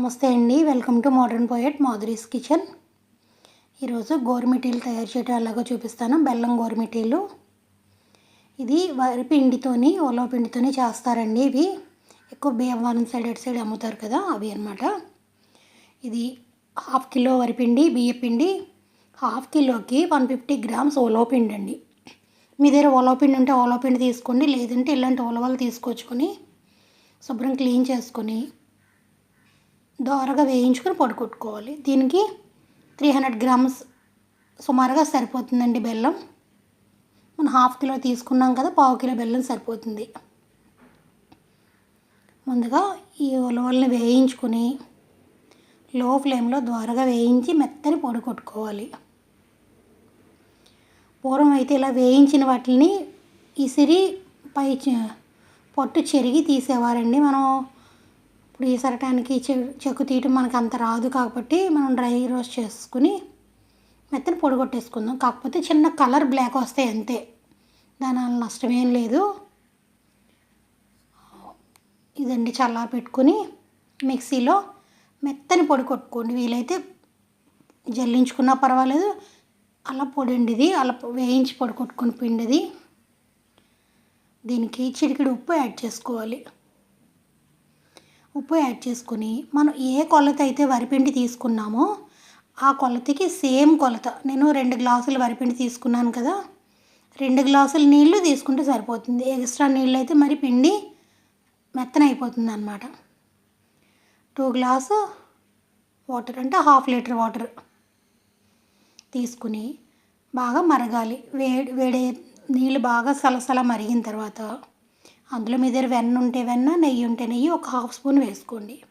నమస్తే అండి. Welcome to modern poet Madhuri's kitchen. ఈరోజు గోరుమిటీలు తయారు చేయడం ఎలాగో చూపిస్తాను. బెల్లం గోరుమిటీలు ఇది వరి పిండితోని ఓలో పిండితోని చేస్తారండి ఇవి. ఎక్కువ బియ్యం సైడ్ అటు సైడ్ అమ్ముతారు కదా అవి అనమాట ఇది హాఫ్ కిలో వరిపిండి బియ్య పిండి. హాఫ్ కిలోకి వన్ ఫిఫ్టీ గ్రామ్స్ ఓలో పిండి అండి. మీ దగ్గర ఓలో పిండి ఉంటే ఓలో పిండి తీసుకోండి. లేదంటే ఇలాంటి ఉలవలు తీసుకొచ్చుకొని శుభ్రం క్లీన్ చేసుకొని దోరగా వేయించుకొని పొడి కొట్టుకోవాలి. దీనికి త్రీ హండ్రెడ్ గ్రామ్స్ సుమారుగా సరిపోతుందండి బెల్లం. మనం హాఫ్ కిలో తీసుకున్నాం కదా పావు కిలో బెల్లం సరిపోతుంది. ముందుగా ఈ ఉలవల్ని వేయించుకొని లో ఫ్లేమ్లో ద్వారగా వేయించి మెత్తని పొడి కొట్టుకోవాలి. పూర్వం అయితే ఇలా వేయించిన వాటిని ఇసిరి పై పొట్టు చెరిగి తీసేవారండి. మనం ఇప్పుడు ఈ సరటానికి చెక్కు తీయటం మనకు అంత రాదు కాబట్టి మనం డ్రై రోస్ట్ చేసుకుని మెత్తని పొడి కొట్టేసుకుందాం. కాకపోతే చిన్న కలర్ బ్లాక్ వస్తాయి అంతే. దానివల్ల నష్టమేం లేదు. ఇదండి చల్లా పెట్టుకుని మిక్సీలో మెత్తని పొడి కొట్టుకోండి. వీలైతే జల్లించుకున్నా పర్వాలేదు. అలా పొడండి ఇది. అలా వేయించి పొడి కొట్టుకుని పిండిది. దీనికి చిటికిడి ఉప్పు యాడ్ చేసుకోవాలి. ఉప్పు యాడ్ చేసుకుని మనం ఏ కొలత అయితే వరిపిండి తీసుకున్నామో ఆ కొలతకి సేమ్ కొలత. నేను రెండు గ్లాసులు వరిపిండి తీసుకున్నాను కదా రెండు గ్లాసులు నీళ్ళు తీసుకుంటే సరిపోతుంది. ఎక్స్ట్రా నీళ్ళు అయితే మరి పిండి మెత్తనైపోతుంది అనమాట టూ గ్లాసు వాటర్ అంటే హాఫ్ లీటర్ వాటర్ తీసుకుని బాగా మరగాలి. వేడి వేడి నీళ్ళు బాగా సలసల మరిగిన తర్వాత అందులో మీ దగ్గర వెన్న ఉంటే వెన్న నెయ్యి ఉంటే నెయ్యి ఒక హాఫ్ స్పూన్ వేసుకోండి.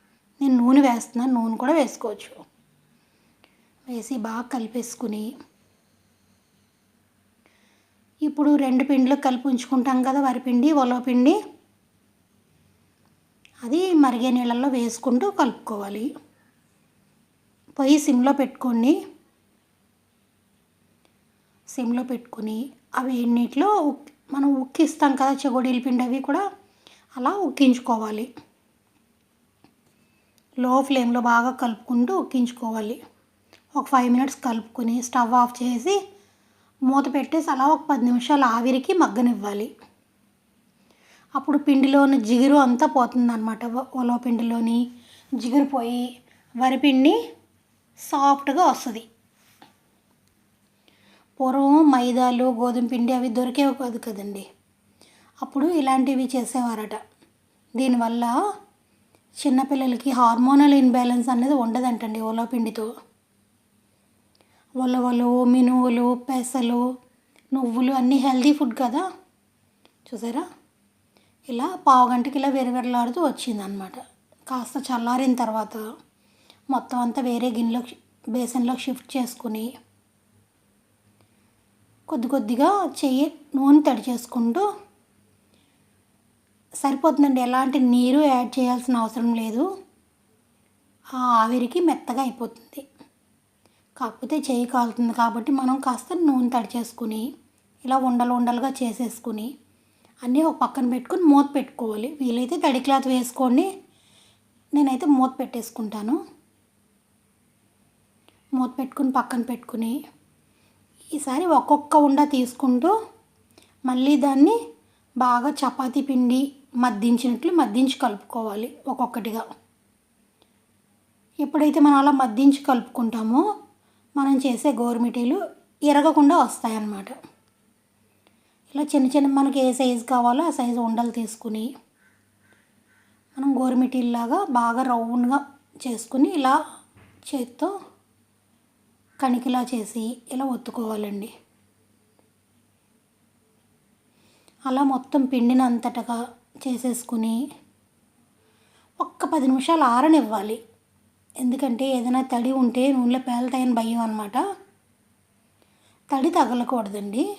నేను నూనె వేస్తున్నాను నూనె కూడా వేసుకోవచ్చు. వేసి బాగా కలిపేసుకుని ఇప్పుడు రెండు పిండిలు కలిపి ఉంచుకుంటాం కదా వరిపిండి పిండి అది మరిగే నీళ్ళల్లో వేసుకుంటూ కలుపుకోవాలి. పొయ్యి సిమ్లో పెట్టుకోండి. సిమ్లో పెట్టుకుని అవి ఎన్నిట్లో మనం ఉక్కిస్తాం కదా చెగోడీల పిండి అవి కూడా అలా ఉక్కించుకోవాలి. లో ఫ్లేమ్లో బాగా కలుపుకుంటూ ఉక్కించుకోవాలి. ఒక ఫైవ్ మినిట్స్ కలుపుకొని స్టవ్ ఆఫ్ చేసి మూత పెట్టేసి అలా ఒక పది నిమిషాలు ఆవిరికి మగ్గనివ్వాలి. అప్పుడు పిండిలోని జిగురు అంతా పోతుందన్నమాట. ఒలో పిండిలోని జిగురు పోయి వరిపిండి సాఫ్ట్గా వస్తుంది. పూర్వం మైదాలు గోధుమ పిండి అవి దొరికేవి కాదు కదండి. అప్పుడు ఇలాంటివి చేసేవారట. దీనివల్ల చిన్నపిల్లలకి హార్మోనల్ ఇన్బ్యాలెన్స్ అనేది ఉండదంటండి ఓలో పిండితో. ఉలవలు మినువులు పెసలు నువ్వులు అన్నీ హెల్దీ ఫుడ్ కదా. చూసారా? ఇలా పావు గంటకి ఇలా విరవిరలాడుతూ వచ్చిందనమాట కాస్త చల్లారిన తర్వాత మొత్తం అంతా వేరే గిన్నెలో బేసన్లోకి షిఫ్ట్ చేసుకుని కొద్ది కొద్దిగా చెయ్యి నూనె తడి చేసుకుంటూ సరిపోతుందండి. ఎలాంటి నీరు యాడ్ చేయాల్సిన అవసరం లేదు. ఆ ఆవిరికి మెత్తగా అయిపోతుంది. కాకపోతే చెయ్యి కాలుతుంది కాబట్టి మనం కాస్త నూనె తడి చేసుకుని ఇలా ఉండలు ఉండలుగా చేసేసుకుని అన్నీ ఒక పక్కన పెట్టుకుని మూత పెట్టుకోవాలి. వీలైతే తడి క్లాత్ వేసుకోండి. నేనైతే మూత పెట్టేసుకుంటాను. మూత పెట్టుకుని పక్కన పెట్టుకుని ఈసారి ఒక్కొక్క ఉండ తీసుకుంటూ మళ్ళీ దాన్ని బాగా చపాతీ పిండి మద్దించినట్లు మద్దించి కలుపుకోవాలి ఒక్కొక్కటిగా. ఎప్పుడైతే మనం అలా మద్దించి కలుపుకుంటామో మనం చేసే గోరుమిటీలు ఇరగకుండా వస్తాయన్నమాట. ఇలా చిన్న చిన్న మనకి ఏ సైజు కావాలో ఆ సైజు ఉండలు తీసుకుని మనం గోరుమిటీల్లాగా బాగా రౌండ్గా చేసుకుని ఇలా చేత్తో కణికిలా చేసి ఇలా ఒత్తుకోవాలండి. అలా మొత్తం పిండిని అంతటగా చేసేసుకుని ఒక్క పది నిమిషాలు ఆరనివ్వాలి. ఎందుకంటే ఏదైనా తడి ఉంటే నూనెలో పేలుతాయని భయం అనమాట తడి తగలకూడదండి.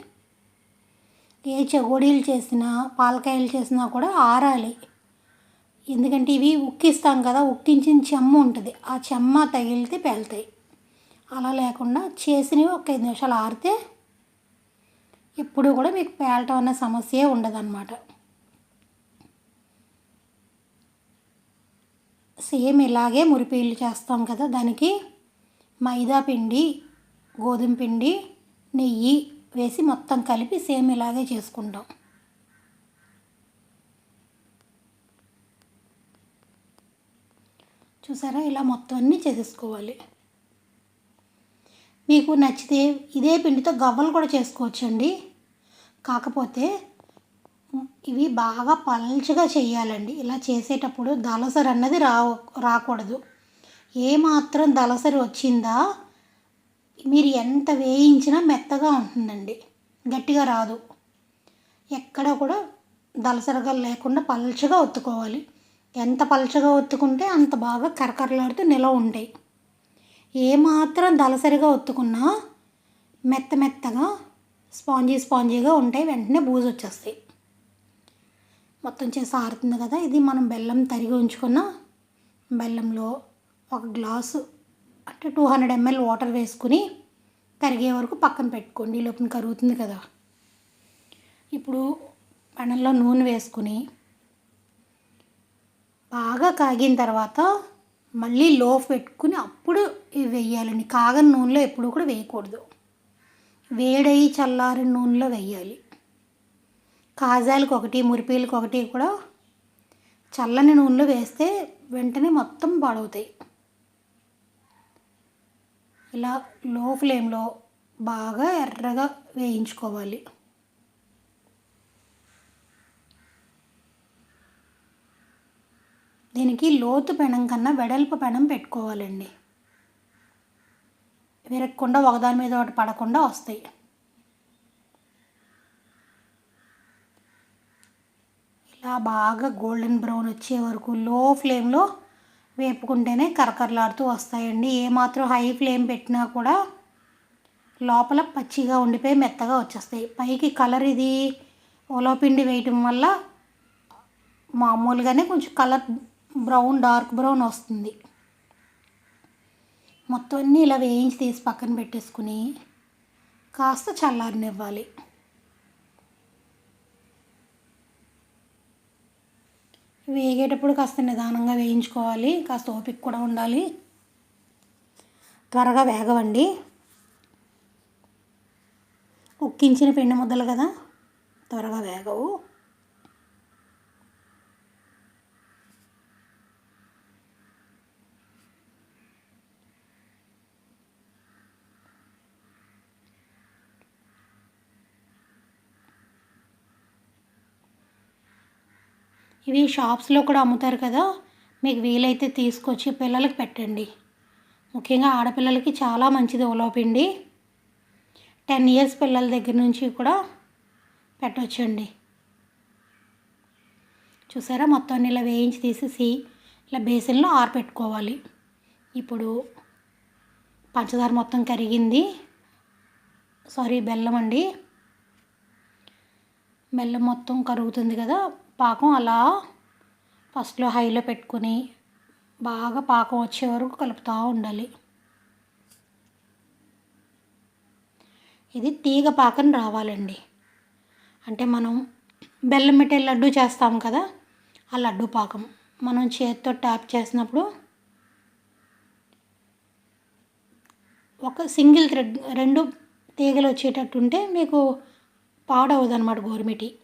ఏ చెగోడీలు చేసినా పాలకాయలు చేసినా కూడా ఆరాలి. ఎందుకంటే ఇవి ఉక్కిస్తాం కదా ఉక్కించిన చెమ్మ ఉంటుంది. ఆ చెమ్మ తగిలితే పేలుతాయి. అలా లేకుండా చేసినవి ఒక ఐదు నిమిషాలు ఆరితే ఎప్పుడు కూడా మీకు పేలటం అనే సమస్య ఉండదన్నమాట. సేమ్ ఇలాగే మురిపిల్లు చేస్తాం కదా దానికి మైదా పిండి గోధుమ పిండి నెయ్యి వేసి మొత్తం కలిపి సేమ్ ఇలాగే చేసుకుంటాం. చూసారా? ఇలా మొత్తం అన్నీ చేసేసుకోవాలి. మీకు నచ్చితే ఇదే పిండితో గవ్వలు కూడా చేసుకోవచ్చండి. కాకపోతే ఇవి బాగా పల్చగా చేయాలండి. ఇలా చేసేటప్పుడు దలసరి అన్నది రా రాకూడదు. ఏమాత్రం దలసరి వచ్చిందా మీరు ఎంత వేయించినా మెత్తగా ఉంటుందండి. గట్టిగా రాదు. ఎక్కడ కూడా దలసరగా లేకుండా పల్చగా ఒత్తుకోవాలి. ఎంత పలచగా ఒత్తుకుంటే అంత బాగా కరకరలాడుతూ నిలవ ఉంటాయి. ఏమాత్రం దలసరిగా ఒత్తుకున్నా మెత్త మెత్తగా స్పాంజీ స్పాంజీగా ఉంటాయి. వెంటనే బూజు వచ్చేస్తాయి. మొత్తం చేసి ఆరుతుంది కదా. ఇది మనం బెల్లం తరిగి ఉంచుకున్న బెల్లంలో ఒక గ్లాసు అంటే టూ హండ్రెడ్ ఎంఎల్ వాటర్ వేసుకుని కరిగే వరకు పక్కన పెట్టుకోండి. లోపల కరుగుతుంది కదా. ఇప్పుడు పెనంలో నూనె వేసుకుని బాగా కాగిన తర్వాత మళ్ళీ లో పెట్టుకుని అప్పుడు వేయాలండి కాగని నూనెలో ఎప్పుడు కూడా వేయకూడదు. వేడయి చల్లారిన నూనెలో వేయాలి కాజాలకు ఒకటి మురిపీలకు ఒకటి కూడా చల్లని నూనెలో వేస్తే వెంటనే మొత్తం పాడవుతాయి. ఇలా లో ఫ్లేమ్లో బాగా ఎర్రగా వేయించుకోవాలి. దీనికి లోతు పెనం కన్నా వెడల్పు పెనం పెట్టుకోవాలండి. విరగకుండా ఒకదాని మీద ఒకటి పడకుండా వస్తాయి. ఇలా బాగా గోల్డెన్ బ్రౌన్ వచ్చే వరకు లో ఫ్లేమ్లో వేపుకుంటేనే కరకరలాడుతూ వస్తాయండి. ఏమాత్రం హై ఫ్లేమ్ పెట్టినా కూడా లోపల పచ్చిగా ఉండిపోయి మెత్తగా వచ్చేస్తాయి. పైకి కలర్ ఇది పిండి వేయటం వల్ల మామూలుగానే కొంచెం కలర్ బ్రౌన్ డార్క్ బ్రౌన్ వస్తుంది. మొత్తం అన్నీ ఇలా వేయించి తీసి పక్కన పెట్టేసుకుని కాస్త చల్లారనివ్వాలి. వేగేటప్పుడు కాస్త నిదానంగా వేయించుకోవాలి. కాస్త ఓపిక కూడా ఉండాలి. త్వరగా వేగవండి. ఉక్కించిన పిండి ముద్దలు కదా? త్వరగా వేగవు. ఇవి షాప్స్లో కూడా అమ్ముతారు కదా మీకు వీలైతే తీసుకొచ్చి పిల్లలకి పెట్టండి. ముఖ్యంగా ఆడపిల్లలకి చాలా మంచిది ఉలవపిండి టెన్ ఇయర్స్ పిల్లల దగ్గర నుంచి కూడా పెట్టవచ్చండి చూసారా? మొత్తం ఇలా వేయించి తీసేసి ఇలా బేసిన్లో ఆరపెట్టుకోవాలి. ఇప్పుడు పంచదార మొత్తం కరిగింది. సారీ బెల్లం అండి. బెల్లం మొత్తం కరుగుతుంది కదా పాకం అలా ఫస్ట్లో హైలో పెట్టుకొని బాగా పాకం వచ్చే వరకు కలుపుతూ ఉండాలి. ఇది తీగ పాకం రావాలండి. అంటే మనం బెల్లం మిఠాయి లడ్డు చేస్తాం కదా ఆ లడ్డు పాకం. మనం చేతితో ట్యాప్ చేసినప్పుడు ఒక సింగిల్ థ్రెడ్ రెండు తీగలు వచ్చేటట్టు ఉంటే మీకు పాడవుదన్నమాట గోరుమిటి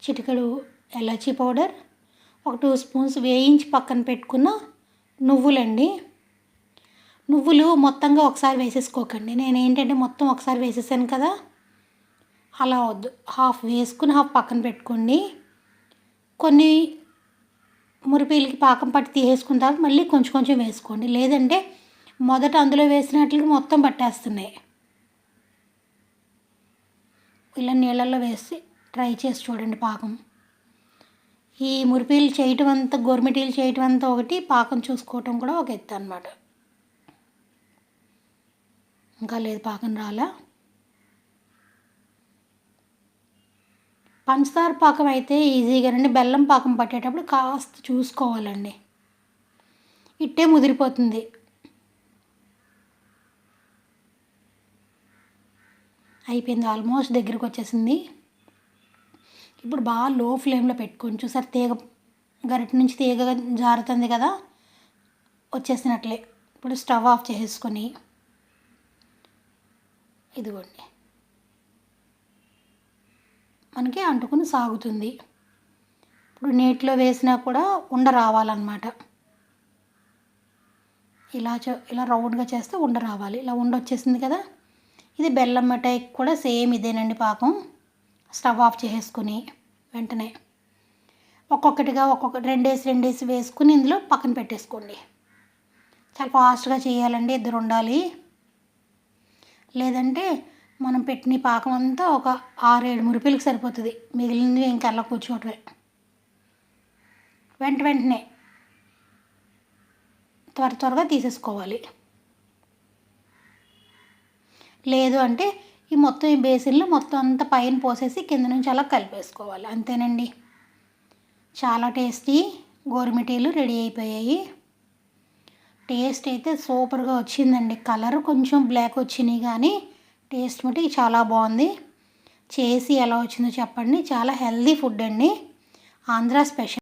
చిటికడు ఎలాచీ పౌడర్ ఒక టూ స్పూన్స్ వేయించి పక్కన పెట్టుకున్న నువ్వులండి. నువ్వులు మొత్తంగా ఒకసారి వేసేసుకోకండి. నేను ఏంటంటే మొత్తం ఒకసారి వేసేసాను కదా. అలా వద్దు. హాఫ్ వేసుకుని హాఫ్ పక్కన పెట్టుకోండి. కొన్ని మురిపీలకి పాకం పట్టి తీసేసుకున్న తర్వాత మళ్ళీ కొంచెం కొంచెం వేసుకోండి. లేదంటే మొదట అందులో వేసినట్లకి మొత్తం పట్టేస్తున్నాయి. ఇలా నీళ్ళల్లో వేసి ట్రై చేసి చూడండి పాకం. ఈ మురిపీలు చేయటం అంత గోర్మిటీలు చేయటం అంతా ఒకటి పాకం చూసుకోవటం కూడా ఒక ఎత్తు అనమాట ఇంకా లేదు పాకం రాలా. పంచదార పాకం అయితే ఈజీగానండి బెల్లం పాకం పట్టేటప్పుడు కాస్త చూసుకోవాలండి. ఇట్టే ముదిరిపోతుంది. అయిపోయింది ఆల్మోస్ట్ దగ్గరికి వచ్చేసింది. ఇప్పుడు బాగా లో ఫ్లేమ్లో పెట్టుకొని చూసారు తీగ గరిట నుంచి తీగ జారుతుంది కదా వచ్చేసినట్లే. ఇప్పుడు స్టవ్ ఆఫ్ చేసుకొని ఇదిగోండి. మనకి అంటుకుని సాగుతుంది. ఇప్పుడు నీటిలో వేసినా కూడా ఉండ రావాలన్నమాట. ఇలా చ ఇలా రౌండ్గా చేస్తే ఉండ రావాలి. ఇలా ఉండ వచ్చేసింది కదా ఇది బెల్లం మిఠాయి కూడా సేమ్ ఇదేనండి పాకం. స్టవ్ ఆఫ్ చేసుకుని వెంటనే ఒక్కొక్కటిగా ఒక్కొక్కటి రెండేసి రెండేసి వేసుకుని ఇందులో పక్కన పెట్టేసుకోండి. చాలా ఫాస్ట్గా చేయాలండి ఇద్దరు ఉండాలి. లేదంటే మనం పెట్టిన పాకం అంతా ఒక ఆరేడు మురిపిలకు సరిపోతుంది మిగిలినవి ఇంకెల్లా కూర్చోవటమే. వెంట వెంటనే త్వర త్వరగా తీసేసుకోవాలి. లేదు అంటే ఈ మొత్తం ఈ బేసిన్లో మొత్తం అంతా పైన పోసేసి కింద నుంచి అలా కలిపేసుకోవాలి. అంతేనండి. చాలా టేస్టీ గోరుమిటీలు రెడీ అయిపోయాయి. టేస్ట్ అయితే సూపర్గా వచ్చిందండి. కలర్ కొంచెం బ్లాక్ వచ్చినాయి కానీ టేస్ట్ మట్టి చాలా బాగుంది. చేసి ఎలా వచ్చిందో చెప్పండి. చాలా హెల్దీ ఫుడ్ అండి. ఆంధ్ర స్పెషల్